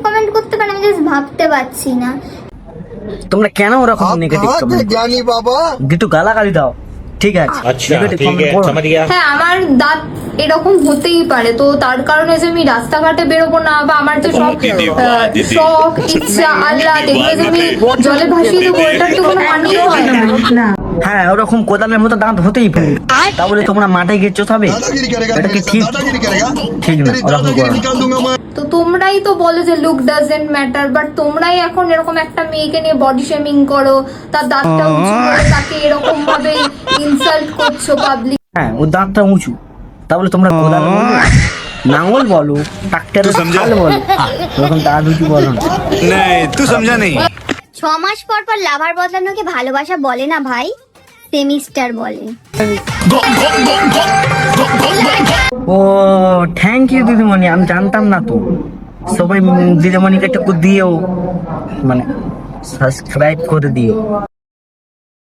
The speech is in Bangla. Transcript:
কমেন্ট করতে পারে হ্যাঁ আমার দাঁত এরকম হতেই পারে তো তার কারণে যে আমি রাস্তাঘাটে বেরোবো না বা আমার তো সব শখ ইচ্ছা আল্লাহ জলে ভাসিয়ে দেবো এটার তো কোনো না। হ্যাঁ ওরকম কোদালের মতো দাঁত হতেই পারে। তাহলে তোমরা মাঠে গেছো চোষাবে এটা কি ঠিক? ঠিক না ওরকম করো তো তোমরাই তো বলো যে লুক ডাজেন্ট ম্যাটার বাট তোমরাই এখন এরকম একটা মেয়েকে নিয়ে বডি শেমিং করো তার দাঁতটা উঁচু তাকে এরকম ভাবে ইনসাল্ট করছ পাবলিক হ্যাঁ ওর দাঁতটা উঁচু। তাহলে তোমরা কোদাল নাঙ্গল বলো ট্রাক্টরের বলো। ওরকম দাঁত উঁচু বলো না। তুই সমঝা নেই। ছ মাস পর পর লাভার বদলানোকে ভালোবাসা বলে না ভাই? সেমিস্টার বলে। ও থ্যাংক ইউ দিদিমণি আমি জানতাম না তো। সবাই দিদিমণিকে একটু দিও মানে সাবস্ক্রাইব করে দিও